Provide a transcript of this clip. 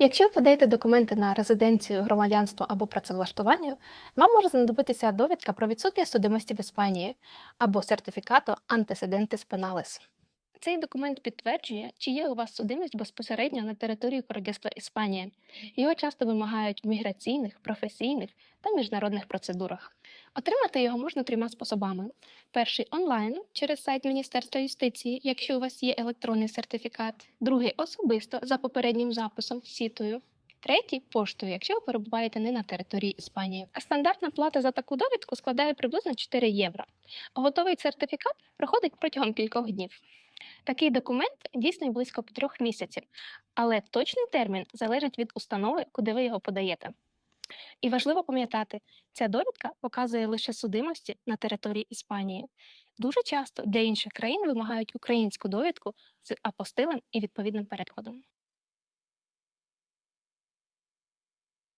Якщо ви подаєте документи на резиденцію, громадянство або працевлаштування, вам може знадобитися довідка про відсутність судимості в Іспанії або сертифікату Antecedentes Penales. Цей документ підтверджує, чи є у вас судимість безпосередньо на території Королівства Іспанія. Його часто вимагають в міграційних, професійних та міжнародних процедурах. Отримати його можна трьома способами: перший онлайн через сайт Міністерства юстиції, якщо у вас є електронний сертифікат, другий особисто за попереднім записом сітою. Третій поштою, якщо ви перебуваєте не на території Іспанії. Стандартна плата за таку довідку складає приблизно 4 євро. Готовий сертифікат проходить протягом кількох днів. Такий документ дійсний близько трьох місяців, але точний термін залежить від установи, куди ви його подаєте. І важливо пам'ятати, ця довідка показує лише судимості на території Іспанії. Дуже часто для інших країн вимагають українську довідку з апостилем і відповідним перекладом.